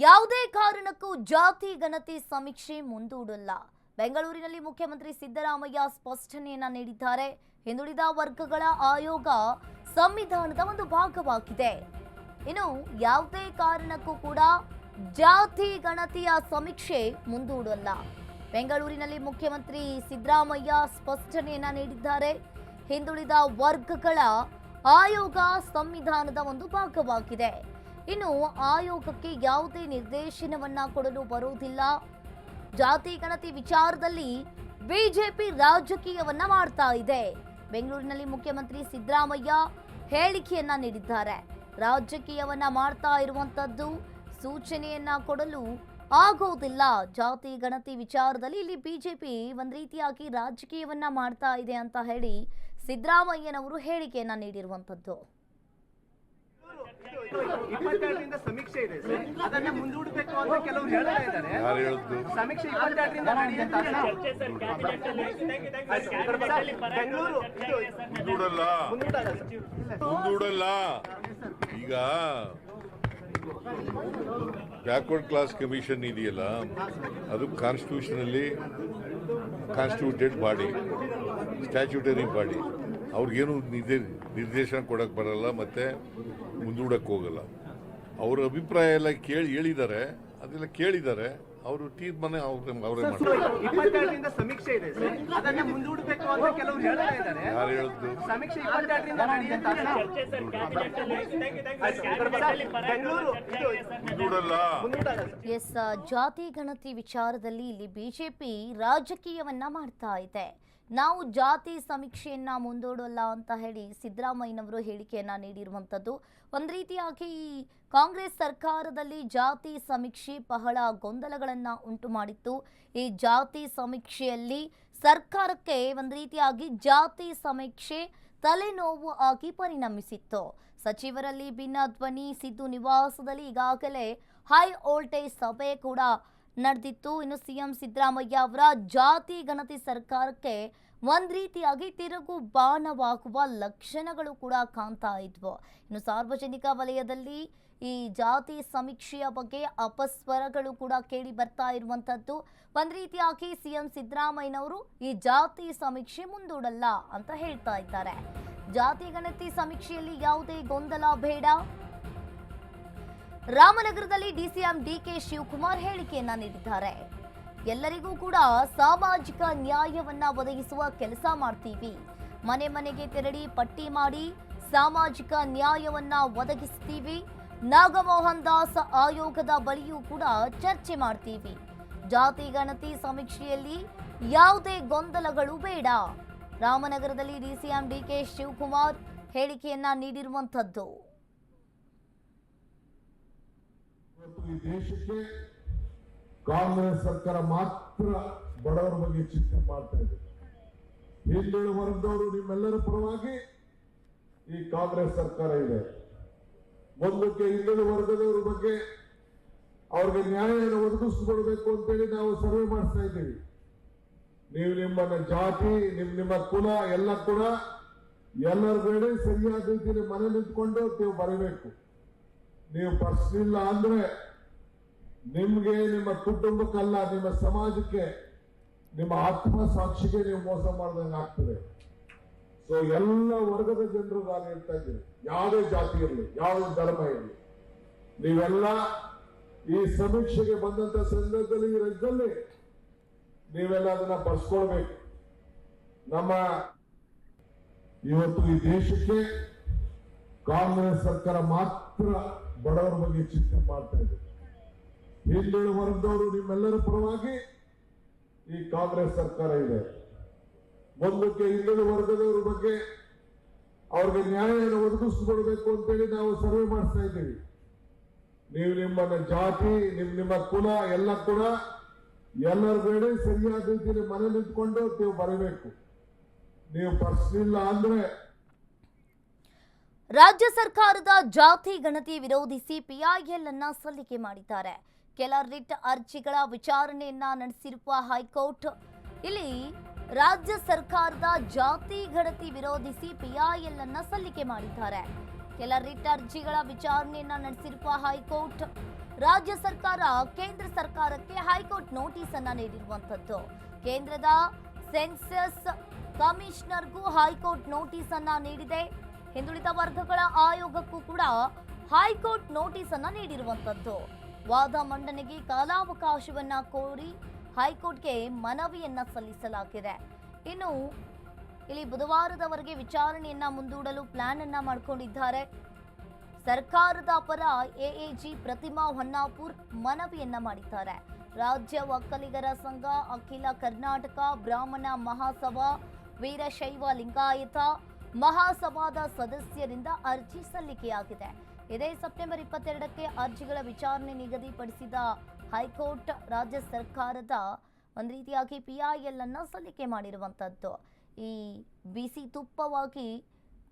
ಯಾವುದೇ ಕಾರಣಕ್ಕೂ ಜಾತಿ ಗಣತಿ ಸಮೀಕ್ಷೆ ಮುಂದೂಡಲ್ಲ. ಬೆಂಗಳೂರಿನಲ್ಲಿ ಮುಖ್ಯಮಂತ್ರಿ ಸಿದ್ದರಾಮಯ್ಯ ಸ್ಪಷ್ಟನೆಯನ್ನ ನೀಡಿದ್ದಾರೆ. ಹಿಂದುಳಿದ ವರ್ಗಗಳ ಆಯೋಗ ಸಂವಿಧಾನದ ಒಂದು ಭಾಗವಾಗಿದೆ. ಇನ್ನು ಯಾವುದೇ ಕಾರಣಕ್ಕೂ ಕೂಡ ಜಾತಿ ಗಣತಿಯ ಸಮೀಕ್ಷೆ ಮುಂದೂಡಲ್ಲ. ಬೆಂಗಳೂರಿನಲ್ಲಿ ಮುಖ್ಯಮಂತ್ರಿ ಸಿದ್ದರಾಮಯ್ಯ ಸ್ಪಷ್ಟನೆಯನ್ನ ನೀಡಿದ್ದಾರೆ. ಹಿಂದುಳಿದ ವರ್ಗಗಳ ಆಯೋಗ ಸಂವಿಧಾನದ ಒಂದು ಭಾಗವಾಗಿದೆ. ಇನ್ನು ಆಯೋಗಕ್ಕೆ ಯಾವುದೇ ನಿರ್ದೇಶನವನ್ನ ಕೊಡಲು ಬರುವುದಿಲ್ಲ. ಜಾತಿ ಗಣತಿ ವಿಚಾರದಲ್ಲಿ ಬಿಜೆಪಿ ರಾಜಕೀಯವನ್ನ ಮಾಡ್ತಾ ಇದೆ. ಬೆಂಗಳೂರಿನಲ್ಲಿ ಮುಖ್ಯಮಂತ್ರಿ ಸಿದ್ದರಾಮಯ್ಯ ಹೇಳಿಕೆಯನ್ನ ನೀಡಿದ್ದಾರೆ. ರಾಜಕೀಯವನ್ನ ಮಾಡ್ತಾ ಇರುವಂತದ್ದು ಸೂಚನೆಯನ್ನ ಕೊಡಲು ಆಗೋದಿಲ್ಲ. ಜಾತಿ ಗಣತಿ ವಿಚಾರದಲ್ಲಿ ಇಲ್ಲಿ ಬಿಜೆಪಿ ಒಂದು ರೀತಿಯಾಗಿ ರಾಜಕೀಯವನ್ನ ಮಾಡ್ತಾ ಇದೆ ಅಂತ ಹೇಳಿ ಸಿದ್ದರಾಮಯ್ಯನವರು ಹೇಳಿಕೆಯನ್ನ ನೀಡಿರುವಂತದ್ದು. ಇಪ್ಪತ್ತೆರಡರಿಂದ ಸಮೀಕ್ಷೆ ಇದೆ. ಸರ್ ಅದನ್ನ ಮುಂದೂಡಬೇಕು ಅಂತ ಕೆಲವರು ಹೇಳ್ತಾ ಇದ್ದಾರೆ. ಯಾರು ಹೇಳಿದ್ದು ಸಮೀಕ್ಷೆ ಇಪ್ಪತ್ತೆರಡರಿಂದ ನಡೆಯುತ್ತೆ ಬೆಂಗಳೂರು. ಮುಂದೂಡಲ್ಲ? ಮುಂದೂಡಲ್ಲ ಈಗ ಬ್ಯಾಕ್ವರ್ಡ್ ಕ್ಲಾಸ್ ಕಮಿಷನ್ ಇದೆಯಲ್ಲ ಅದು ಕಾನ್ಸ್ಟಿಟ್ಯೂಷನಲ್ಲಿ ಕಾನ್ಸ್ಟಿಟ್ಯೂಟೆಡ್ ಬಾಡಿ ಸ್ಟ್ಯಾಚ್ಯೂಟರಿ ಬಾಡಿ ಅವ್ರಿಗೇನು ನಿರ್ದೇ ನಿರ್ದೇಶನ ಕೊಡಕ್ಕೆ ಬರಲ್ಲ ಮತ್ತೆ ಮುಂದೂಡಕ್ಕೆ ಹೋಗಲ್ಲ. ಅವ್ರ ಅಭಿಪ್ರಾಯ ಎಲ್ಲ ಕೇಳಿ ಹೇಳಿದ್ದಾರೆ, ಅದೆಲ್ಲ ಕೇಳಿದ್ದಾರೆ. ಅವರು ತೀರ್ಮಾನ ಅವ್ರೆ ಅವರೇ ಮಾಡ್ತಾರೆ. ಇಪ್ಪತ್ತೆರಡರಿಂದ ಸಮೀಕ್ಷೆ ಇದೆ ಸರ್. ಅದನ್ನ ಮುಂದೂಡಬೇಕು ಅಂತ ಕೆಲವರು ಹೇಳ್ತಾ ಇದ್ದಾರೆ. ಯಾರು ಹೇಳಿದ್ದು? ಸಮೀಕ್ಷೆ ಇಪ್ಪತ್ತೆರಡರಿಂದ ನಡೆಯುತ್ತೆ ಎಸ್ ಜಾತಿ ಗಣತಿ ವಿಚಾರದಲ್ಲಿ ಇಲ್ಲಿ ಬಿಜೆಪಿ ರಾಜಕೀಯವನ್ನ ಮಾಡ್ತಾ ಇದೆ. ನಾವು ಜಾತಿ ಸಮೀಕ್ಷೆಯನ್ನ ಮುಂದೂಡಲ್ಲ ಅಂತ ಹೇಳಿ ಸಿದ್ದರಾಮಯ್ಯನವರು ಹೇಳಿಕೆಯನ್ನ ನೀಡಿರುವಂಥದ್ದು. ಒಂದು ರೀತಿಯಾಗಿ ಈ ಕಾಂಗ್ರೆಸ್ ಸರ್ಕಾರದಲ್ಲಿ ಜಾತಿ ಸಮೀಕ್ಷೆ ಬಹಳ ಗೊಂದಲಗಳನ್ನ ಉಂಟು ಮಾಡಿತ್ತು. ಈ ಜಾತಿ ಸಮೀಕ್ಷೆಯಲ್ಲಿ ಸರ್ಕಾರಕ್ಕೆ ಒಂದು ರೀತಿಯಾಗಿ ಜಾತಿ ಸಮೀಕ್ಷೆ ತಲೆನೋವು ಆಗಿ ಪರಿಣಮಿಸಿತ್ತು. ಸಚಿವರಲ್ಲಿ ಭಿನ್ನ ಧ್ವನಿ, ಸಿದ್ದು ನಿವಾಸದಲ್ಲಿ ಈಗಾಗಲೇ ಹೈ ವೋಲ್ಟೇಜ್ ಸಭೆ ಕೂಡ ನಡೆದಿತ್ತು. ಇನ್ನು ಸಿಎಂ ಸಿದ್ದರಾಮಯ್ಯ ಅವರ ಜಾತಿ ಗಣತಿ ಸರ್ಕಾರಕ್ಕೆ ಒಂದ್ ರೀತಿಯಾಗಿ ತಿರುಗು ಬಾಣವಾಗುವ ಲಕ್ಷಣಗಳು ಕೂಡ ಕಾಣ್ತಾ ಇದ್ವು. ಇನ್ನು ಸಾರ್ವಜನಿಕ ವಲಯದಲ್ಲಿ ಈ ಜಾತಿ ಸಮೀಕ್ಷೆಯ ಬಗ್ಗೆ ಅಪಸ್ವರಗಳು ಕೂಡ ಕೇಳಿ ಬರ್ತಾ ಇರುವಂತದ್ದು ಒಂದ್ ರೀತಿಯಾಗಿ ಸಿಎಂ ಸಿದ್ದರಾಮಯ್ಯನವರು ಈ ಜಾತಿ ಸಮೀಕ್ಷೆ ಮುಂದೂಡಲ್ಲ ಅಂತ ಹೇಳ್ತಾ ಇದ್ದಾರೆ. ಜಾತಿ ಗಣತಿ ಸಮೀಕ್ಷೆಯಲ್ಲಿ ಯಾವುದೇ ಗೊಂದಲ ಬೇಡ. ರಾಮನಗರದಲ್ಲಿ ಡಿಸಿಎಂ ಡಿಕೆ ಶಿವಕುಮಾರ್ ಹೇಳಿಕೆಯನ್ನ ನೀಡಿದ್ದಾರೆ. ಎಲ್ಲರಿಗೂ ಕೂಡ ಸಾಮಾಜಿಕ ನ್ಯಾಯವನ್ನ ಒದಗಿಸುವ ಕೆಲಸ ಮಾಡ್ತೀವಿ. ಮನೆ ಮನೆಗೆ ತೆರಳಿ ಪಟ್ಟಿ ಮಾಡಿ ಸಾಮಾಜಿಕ ನ್ಯಾಯವನ್ನ ಒದಗಿಸ್ತೀವಿ. ನಾಗಮೋಹನ್ ದಾಸ್ ಆಯೋಗದ ಬಳಿಯೂ ಕೂಡ ಚರ್ಚೆ ಮಾಡ್ತೀವಿ. ಜಾತಿ ಗಣತಿ ಸಮೀಕ್ಷೆಯಲ್ಲಿ ಯಾವುದೇ ಗೊಂದಲಗಳು ಬೇಡ. ರಾಮನಗರದಲ್ಲಿ ಡಿಸಿಎಂ ಡಿಕೆ ಶಿವಕುಮಾರ್ ಹೇಳಿಕೆಯನ್ನ ನೀಡಿರುವಂತದ್ದು ಕಾಂಗ್ರೆಸ್ ಸರ್ಕಾರ ಮಾತ್ರ ಬಡವರ ಬಗ್ಗೆ ಚಿಂತೆ ಮಾಡ್ತಾ ಇದೆ. ಹಿಂದುಳಿದ ವರ್ಗದವರು ನಿಮ್ಮೆಲ್ಲರ ಪರವಾಗಿ ಈ ಕಾಂಗ್ರೆಸ್ ಸರ್ಕಾರ ಇದೆ. ಮುಂದಕ್ಕೆ ಹಿಂದುಳಿದ ವರ್ಗದವರ ಬಗ್ಗೆ ಅವ್ರಿಗೆ ನ್ಯಾಯವನ್ನು ಅಂತ ಅಂತೇಳಿ ನಾವು ಸರ್ವೆ ಮಾಡಿಸ್ತಾ ಇದ್ದೀವಿ. ನೀವು ನಿಮ್ಮ ಜಾತಿ, ನಿಮ್ ನಿಮ್ಮ ಕುಲ ಎಲ್ಲ ಕೂಡ ಎಲ್ಲರ ಬೇಡ ಸರಿಯಾದ ರೀತಿಯಲ್ಲಿ ಮನೆ ನಿಂತ್ಕೊಂಡು ನೀವು ಬರಬೇಕು. ನೀವು ಬರ್ಸಲಿಲ್ಲ ಅಂದ್ರೆ ನಿಮ್ಗೆ, ನಿಮ್ಮ ಕುಟುಂಬಕ್ಕಲ್ಲ, ನಿಮ್ಮ ಸಮಾಜಕ್ಕೆ, ನಿಮ್ಮ ಆತ್ಮ ಸಾಕ್ಷಿಗೆ ನೀವು ಮೋಸ ಮಾಡ್ದಂಗೆ ಆಗ್ತದೆ. ಸೊ ಎಲ್ಲ ವರ್ಗದ ಜನರು ನಾನು ಹೇಳ್ತಾ ಇದ್ದೀನಿ. ಯಾವುದೇ ಜಾತಿ ಇರಲಿ, ಯಾವುದೇ ಧರ್ಮ ಇರಲಿ, ನೀವೆಲ್ಲ ಈ ಸಮೀಕ್ಷೆಗೆ ಬಂದಂತ ಸಂದರ್ಭದಲ್ಲಿ, ಈ ನೀವೆಲ್ಲ ಅದನ್ನ ಬರ್ಸ್ಕೊಳ್ಬೇಕು. ನಮ್ಮ ಇವತ್ತು ಈ ದೇಶಕ್ಕೆ ಕಾಂಗ್ರೆಸ್ ಸರ್ಕಾರ ಮಾತ್ರ ಬಡವರ ಬಗ್ಗೆ ಚಿಂತೆ ಮಾಡ್ತಾ ಇದೆ. ಹಿಂದುಳಿದ ವರ್ಗದವರು ನಿಮ್ಮೆಲ್ಲರ ಪರವಾಗಿ ಈ ಕಾಂಗ್ರೆಸ್ ಸರ್ಕಾರ ಇದೆ. ಮುಂದಕ್ಕೆ ಹಿಂದುಳಿದ ವರ್ಗದವರ ಬಗ್ಗೆ ಅವ್ರಿಗೆ ನ್ಯಾಯವನ್ನು ಒದಗಿಸ್ಕೊಡ್ಬೇಕು ಅಂತೇಳಿ ನಾವು ಸರ್ವೆ ಮಾಡಿಸ್ತಾ ಇದ್ದೀವಿ. ನೀವು ನಿಮ್ಮ ಜಾತಿ, ನಿಮ್ ನಿಮ್ಮ ಕುಲ ಎಲ್ಲ ಕೂಡ ಎಲ್ಲರ ಬೇಡ ಸರಿಯಾದ ರೀತಿಯಲ್ಲಿ ಮನೆ ನಿಂತ್ಕೊಂಡು ನೀವು ಬರಬೇಕು. ನೀವು ಬರ್ಸಲಿಲ್ಲ ಅಂದ್ರೆ ರಾಜ್ಯ ಸರ್ಕಾರದ ಜಾತಿ ಗಣತಿ ವಿರೋಧಿಸಿ ಪಿಐಎಲ್ ಅನ್ನ ಸಲ್ಲಿಕೆ ಮಾಡಿದ್ದಾರೆ. ಕೆಲ ರಿಟ್ ಅರ್ಜಿಗಳ ವಿಚಾರಣೆಯನ್ನ ನಡೆಸಿರುವ ಹೈಕೋರ್ಟ್. ಇಲ್ಲಿ ರಾಜ್ಯ ಸರ್ಕಾರದ ಜಾತಿ ಗಣತಿ ವಿರೋಧಿಸಿ ಪಿಐಎಲ್ ಅನ್ನ ಸಲ್ಲಿಕೆ ಮಾಡಿದ್ದಾರೆ. ಕೆಲ ರಿಟ್ ಅರ್ಜಿಗಳ ವಿಚಾರಣೆಯನ್ನ ನಡೆಸಿರುವ ಹೈಕೋರ್ಟ್. ರಾಜ್ಯ ಸರ್ಕಾರ ಕೇಂದ್ರ ಸರ್ಕಾರಕ್ಕೆ ಹೈಕೋರ್ಟ್ ನೋಟಿಸ್ ಅನ್ನ ನೀಡಿರುವಂತದ್ದು ಕೇಂದ್ರದ ಸೆನ್ಸಸ್ ಕಮಿಷನರ್ಗೂ ಹೈಕೋರ್ಟ್ ನೋಟಿಸ್ ಅನ್ನ ನೀಡಿದೆ. ಹಿಂದುಳಿದ ವರ್ಗಗಳ ಆಯೋಗಕ್ಕೂ ಕೂಡ ಹೈಕೋರ್ಟ್ ನೋಟಿಸ್ ಅನ್ನ ನೀಡಿರುವಂತದ್ದು ವಾದ ಮಂಡನೆಗೆ ಕಾಲಾವಕಾಶವನ್ನ ಕೋರಿ ಹೈಕೋರ್ಟ್ಗೆ ಮನವಿಯನ್ನ ಸಲ್ಲಿಸಲಾಗಿದೆ. ಇನ್ನು ಇಲ್ಲಿ ಬುಧವಾರದವರೆಗೆ ವಿಚಾರಣೆಯನ್ನ ಮುಂದೂಡಲು ಪ್ಲಾನ್ ಅನ್ನ ಮಾಡಿಕೊಂಡಿದ್ದಾರೆ. ಸರ್ಕಾರದ ಪರ ಎಎಜಿ ಪ್ರತಿಮಾ ಹೊನ್ನಾಪುರ್ ಮನವಿಯನ್ನ ಮಾಡಿದ್ದಾರೆ. ರಾಜ್ಯ ಒಕ್ಕಲಿಗರ ಸಂಘ, ಅಖಿಲ ಕರ್ನಾಟಕ, ಬ್ರಾಹ್ಮಣ ಮಹಾಸಭಾ, ವೀರಶೈವ ಲಿಂಗಾಯತ ಮಹಾಸಭಾದ ಸದಸ್ಯರಿಂದ ಅರ್ಜಿ ಸಲ್ಲಿಕೆಯಾಗಿದೆ. ಇದೇ ಸೆಪ್ಟೆಂಬರ್ ಇಪ್ಪತ್ತೆರಡಕ್ಕೆ ಅರ್ಜಿಗಳ ವಿಚಾರಣೆ ನಿಗದಿಪಡಿಸಿದ ಹೈಕೋರ್ಟ್ ರಾಜ್ಯ ಸರ್ಕಾರದ ಒಂದು ರೀತಿಯಾಗಿ ಪಿ ಐ ಎಲ್ ಅನ್ನು ಸಲ್ಲಿಕೆ ಮಾಡಿರುವಂಥದ್ದು ಈ ಬಿಸಿ ತುಪ್ಪವಾಗಿ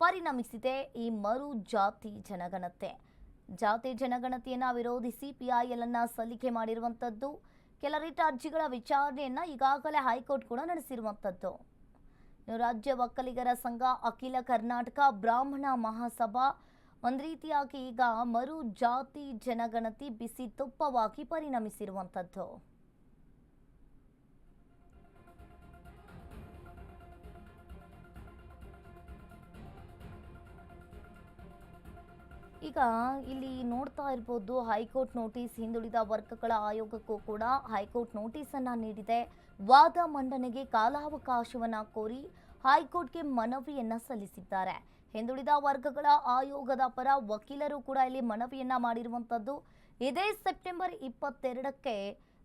ಪರಿಣಮಿಸಿದೆ ಈ ಮರು ಜಾತಿ ಜನಗಣತೆ. ಜಾತಿ ಜನಗಣತಿಯನ್ನ ವಿರೋಧಿಸಿ ಪಿ ಐ ಎಲ್ ಅನ್ನು ಸಲ್ಲಿಕೆ ಮಾಡಿರುವಂಥದ್ದು ಕೆಲ ರೀತಿ ಅರ್ಜಿಗಳ ವಿಚಾರಣೆಯನ್ನು ಈಗಾಗಲೇ ಹೈಕೋರ್ಟ್ ಕೂಡ ನಡೆಸಿರುವಂಥದ್ದು ರಾಜ್ಯ ಒಕ್ಕಲಿಗರ ಸಂಘ ಅಖಿಲ ಕರ್ನಾಟಕ ಬ್ರಾಹ್ಮಣ ಮಹಾಸಭಾ ಒಂದು ರೀತಿಯಾಗಿ ಈಗ ಮರು ಜಾತಿ ಜನಗಣತಿ ಬಿಸಿ ತುಪ್ಪವಾಗಿ ಪರಿಣಮಿಸಿರುವಂಥದ್ದು. ಈಗ ಇಲ್ಲಿ ನೋಡ್ತಾ ಇರ್ಬೋದು ಹೈಕೋರ್ಟ್ ನೋಟಿಸ್ ಹಿಂದುಳಿದ ವರ್ಗಗಳ ಆಯೋಗಕ್ಕೂ ಕೂಡ ಹೈಕೋರ್ಟ್ ನೋಟಿಸ್ ಅನ್ನ ನೀಡಿದೆ. ವಾದ ಮಂಡನೆಗೆ ಕಾಲಾವಕಾಶವನ್ನ ಕೋರಿ ಹೈಕೋರ್ಟ್ಗೆ ಮನವಿಯನ್ನ ಸಲ್ಲಿಸಿದ್ದಾರೆ. ಹಿಂದುಳಿದ ವರ್ಗಗಳ ಆಯೋಗದ ಪರ ವಕೀಲರು ಕೂಡ ಇಲ್ಲಿ ಮನವಿಯನ್ನ ಮಾಡಿರುವಂಥದ್ದು ಇದೇ ಸೆಪ್ಟೆಂಬರ್ ಇಪ್ಪತ್ತೆರಡಕ್ಕೆ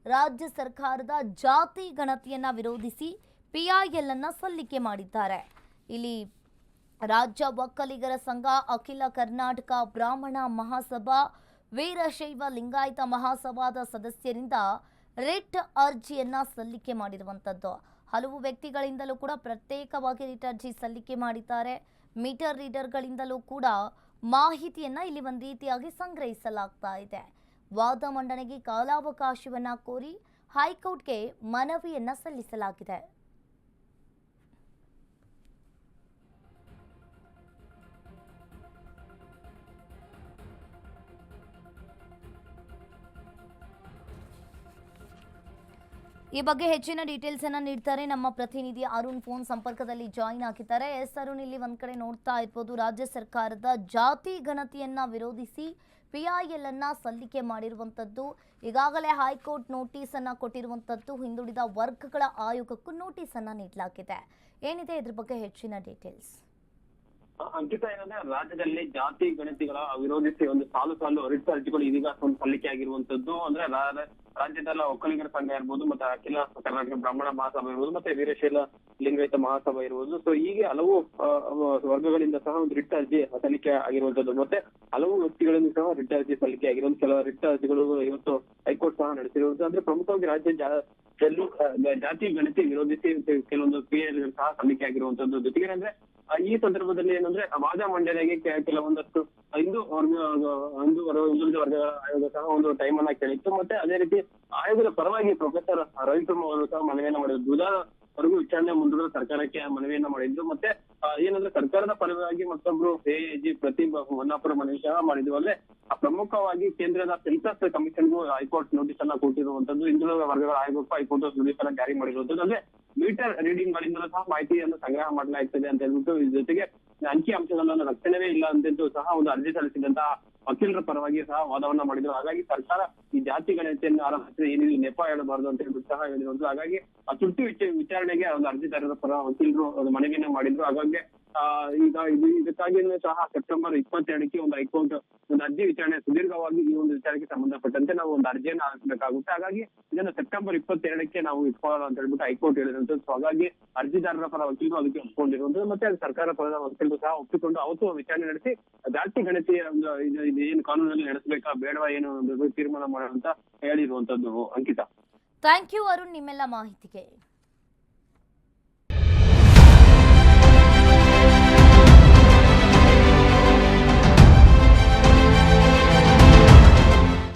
ರಾಜ್ಯ ಸರ್ಕಾರದ ಜಾತಿ ಗಣತಿಯನ್ನ ವಿರೋಧಿಸಿ ಪಿಐಎಲ್ ಅನ್ನು ಸಲ್ಲಿಕೆ ಮಾಡಿದ್ದಾರೆ. ಇಲ್ಲಿ ರಾಜ್ಯ ಒಕ್ಕಲಿಗರ ಸಂಘ, ಅಖಿಲ ಕರ್ನಾಟಕ ಬ್ರಾಹ್ಮಣ ಮಹಾಸಭಾ, ವೀರಶೈವ ಲಿಂಗಾಯತ ಮಹಾಸಭಾದ ಸದಸ್ಯರಿಂದ ರಿಟ್ ಅರ್ಜಿಯನ್ನ ಸಲ್ಲಿಕೆ ಮಾಡಿರುವಂಥದ್ದು ಹಲವು ವ್ಯಕ್ತಿಗಳಿಂದಲೂ ಕೂಡ ಪ್ರತ್ಯೇಕವಾಗಿ ರಿಟ್ ಅರ್ಜಿ ಸಲ್ಲಿಕೆ ಮಾಡಿದ್ದಾರೆ. ಮೀಟರ್ ರೀಡರ್ಗಳಿಂದಲೂ ಕೂಡ ಮಾಹಿತಿಯನ್ನು ಇಲ್ಲಿ ಒಂದು ರೀತಿಯಾಗಿ ಸಂಗ್ರಹಿಸಲಾಗ್ತಾ ಇದೆ ವಾದ ಮಂಡನೆಗೆ ಕಾಲಾವಕಾಶವನ್ನ ಕೋರಿ ಹೈಕೋರ್ಟ್ಗೆ ಮನವಿಯನ್ನು ಸಲ್ಲಿಸಲಾಗಿದೆ. ಈ ಬಗ್ಗೆ ಹೆಚ್ಚಿನ ಡೀಟೇಲ್ಸ್ ಅನ್ನ ನೀಡ್ತಾರೆ ನಮ್ಮ ಪ್ರತಿನಿಧಿ ಅರುಣ್. ಫೋನ್ ಸಂಪರ್ಕದಲ್ಲಿ ಜಾಯಿನ್ ಆಗಿದ್ದಾರೆ. ಎಸ್, ಅರುಣ್, ಇಲ್ಲಿ ಒಂದ್ ಕಡೆ ನೋಡ್ತಾ ಇರ್ಬೋದು. ರಾಜ್ಯ ಸರ್ಕಾರದ ಜಾತಿ ಗಣತಿಯನ್ನ ವಿರೋಧಿಸಿ ಪಿಐಎಲ್ ಅನ್ನ ಸಲ್ಲಿಕೆ ಮಾಡಿರುವಂತದ್ದು, ಈಗಾಗಲೇ ಹೈಕೋರ್ಟ್ ನೋಟಿಸ್ ಅನ್ನ ಕೊಟ್ಟಿರುವಂತದ್ದು, ಹಿಂದುಳಿದ ವರ್ಗಗಳ ಆಯೋಗಕ್ಕೂ ನೋಟಿಸ್ ಅನ್ನ ನೀಡಲಾಗಿದೆ. ಏನಿದೆ ಇದ್ರ ಬಗ್ಗೆ ಹೆಚ್ಚಿನ ಡೀಟೇಲ್ಸ್ ಅಂಕಿತ ಏನಂದ್ರೆ ರಾಜ್ಯದಲ್ಲಿ ಜಾತಿ ಗಣತಿಗಳ ವಿರೋಧಿಸಿ ಒಂದು ಸಾಲು ಸಾಲು ರಿಟ್ ಅರ್ಜಿಗಳು ಇದೀಗ ಒಂದು ಸಲ್ಲಿಕೆ ಆಗಿರುವಂತದ್ದು ಅಂದ್ರೆ ರಾಜ್ಯದಲ್ಲ ಒಕ್ಕಲಿಗರ ಸಂಘ ಇರ್ಬೋದು, ಮತ್ತೆ ಅಖಿಲ ಕರ್ನಾಟಕ ಬ್ರಾಹ್ಮಣ ಮಹಾಸಭಾ ಇರ್ಬೋದು, ಮತ್ತೆ ವೀರಶೈಲ ಲಿಂಗಾಯತ ಮಹಾಸಭಾ ಇರ್ಬೋದು. ಸೊ ಹೀಗೆ ಹಲವು ವರ್ಗಗಳಿಂದ ಸಹ ಒಂದು ರಿಟ್ ಅರ್ಜಿ ಸಲ್ಲಿಕೆ ಆಗಿರುವಂತದ್ದು ಮತ್ತೆ ಹಲವು ವ್ಯಕ್ತಿಗಳಿಂದ ಸಹ ರಿಟ್ ಅರ್ಜಿ ಸಲ್ಲಿಕೆ ಆಗಿರುವಂತ ಕೆಲವು ರಿಟ್ ಅರ್ಜಿಗಳು ಇವತ್ತು ಹೈಕೋರ್ಟ್ ಸಹ ನಡೆಸಿರುವುದು ಅಂದ್ರೆ ಪ್ರಮುಖವಾಗಿ ರಾಜ್ಯ ಜಾತಿ ಗಣತಿ ವಿರೋಧಿಸಿ ಕೆಲವೊಂದು ಕ್ರಿಯೆಗಳು ಸಹ ಸಲ್ಲಿಕೆ ಆಗಿರುವಂತದ್ದು ಜೊತೆಗೆ ಅಂದ್ರೆ ಈ ಸಂದರ್ಭದಲ್ಲಿ ಏನಂದ್ರೆ ವಾದ ಮಂಡನೆಗೆ ಕೆಲವೊಂದಷ್ಟು ಹಿಂದೂ ವರ್ಗ ಹಿಂದೂ ಹಿಂದುಳಿದ ವರ್ಗಗಳ ಆಯೋಗ ಸಹ ಒಂದು ಟೈಮ್ ಅನ್ನ ಕೇಳಿತ್ತು. ಮತ್ತೆ ಅದೇ ರೀತಿ ಆಯೋಗದ ಪರವಾಗಿ ಪ್ರೊಫೆಸರ್ ರವಿಕುಮಾರ್ ಅವರು ಸಹ ಮನವಿಯನ್ನ ಮಾಡಿದ್ರು. ಬುಧವರೆಗೂ ವಿಚಾರಣೆ ಮುಂದೂಡಲು ಸರ್ಕಾರಕ್ಕೆ ಮನವಿಯನ್ನ ಮಾಡಿದ್ರು ಮತ್ತೆ ಏನಂದ್ರೆ ಸರ್ಕಾರದ ಪರವಾಗಿ ಮತ್ತೊಬ್ರು ಎಜಿ ಪ್ರತಿಭಾ ಹೊನ್ನಾಪುರ ಮನವಿ ಸಹ ಮಾಡಿದ್ರು ಅಲ್ಲೇ ಪ್ರಮುಖವಾಗಿ ಕೇಂದ್ರದ ಸೆನ್ಸಸ್ ಕಮಿಷನ್ಗೂ ಹೈಕೋರ್ಟ್ ನೋಟಿಸ್ ಅನ್ನ ಕೊಟ್ಟಿರುವಂತದ್ದು ಹಿಂದುಳಿದ ವರ್ಗಗಳ ಆಯೋಗಕ್ಕೂ ಹೈಕೋರ್ಟ್ ನೋಟಿಸ್ ಅನ್ನ ಜಾರಿ ಮಾಡಿರುವಂತದ್ದು ಅಂದ್ರೆ ಮೀಟರ್ ರೀಡಿಂಗ್ ಗಳಿಂದಲೂ ಸಹ ಮಾಹಿತಿಯನ್ನು ಸಂಗ್ರಹ ಮಾಡಲಾಗ್ತದೆ ಅಂತ ಹೇಳ್ಬಿಟ್ಟು ಜೊತೆಗೆ ಅಂಕಿ ಅಂಶಗಳನ್ನು ರಕ್ಷಣೆವೇ ಇಲ್ಲ ಅಂತಂದು ಸಹ ಒಂದು ಅರ್ಜಿ ಸಲ್ಲಿಸಿದಂತಹ ವಕೀಲರ ಪರವಾಗಿ ಸಹ ವಾದವನ್ನ ಮಾಡಿದ್ರು. ಹಾಗಾಗಿ ಸರ್ಕಾರ ಈ ಜಾತಿ ಗಣತಿಯನ್ನು ಆರಂಭಿಸಿದ್ರೆ ಏನಿಲ್ಲ ನೆಪ ಹೇಳಬಾರದು ಅಂತ ಹೇಳ್ಬಿಟ್ಟು ಸಹ ಹೇಳಿರುವಂತದ್ದು ಹಾಗಾಗಿ ಆ ತುರ್ತು ವಿಚ- ವಿಚಾರಣೆಗೆ ಒಂದು ಅರ್ಜಿದಾರರ ಪರ ವಕೀಲರು ಮನವಿಯನ್ನ ಮಾಡಿದ್ರು. ಹಾಗಾಗಿ ಈಗ ಇದು ಇದಕ್ಕಾಗಿ ಸಹ ಸೆಪ್ಟೆಂಬರ್ ಇಪ್ಪತ್ತೆರಡಕ್ಕೆ ಒಂದು ಹೈಕೋರ್ಟ್ ಒಂದು ಅರ್ಜಿ ವಿಚಾರಣೆ ಸುದೀರ್ಘವಾಗಿ ಈ ಒಂದು ವಿಚಾರಕ್ಕೆ ಸಂಬಂಧಪಟ್ಟಂತೆ ನಾವು ಒಂದು ಅರ್ಜಿಯನ್ನ ಹಾಕಬೇಕಾಗುತ್ತೆ. ಹಾಗಾಗಿ ಇದನ್ನ ಸೆಪ್ಟೆಂಬರ್ ಇಪ್ಪತ್ತೆರಡಕ್ಕೆ ನಾವು ಇಟ್ಕೊಳ್ಳೋಣ ಅಂತ ಹೇಳ್ಬಿಟ್ಟು ಹೈಕೋರ್ಟ್ ಹೇಳಿದಂತ ಸೊ ಹಾಗಾಗಿ ಅರ್ಜಿದಾರರ ಪರ ವಕೀಲರು ಅದಕ್ಕೆ ಒಪ್ಕೊಂಡಿರುವಂತದ್ದು ಮತ್ತೆ ಸರ್ಕಾರ ಪರದ ವಕೀಲರು ಸಹ ಒಪ್ಪಿಕೊಂಡು ಅವತ್ತು ವಿಚಾರಣೆ ನಡೆಸಿ ಜಾತಿ ಗಣತಿ ಒಂದು ಏನು ಕಾನೂನಲ್ಲಿ ನಡೆಸಬೇಕಾ ಬೇಡವಾ ಏನು ತೀರ್ಮಾನ ಮಾಡೋಣ ಅಂತ ಹೇಳಿರುವಂತದ್ದು ಅಂಕಿತ. ಥ್ಯಾಂಕ್ ಯು ಅರುಣ್ ನಿಮ್ಮೆಲ್ಲ ಮಾಹಿತಿಗೆ.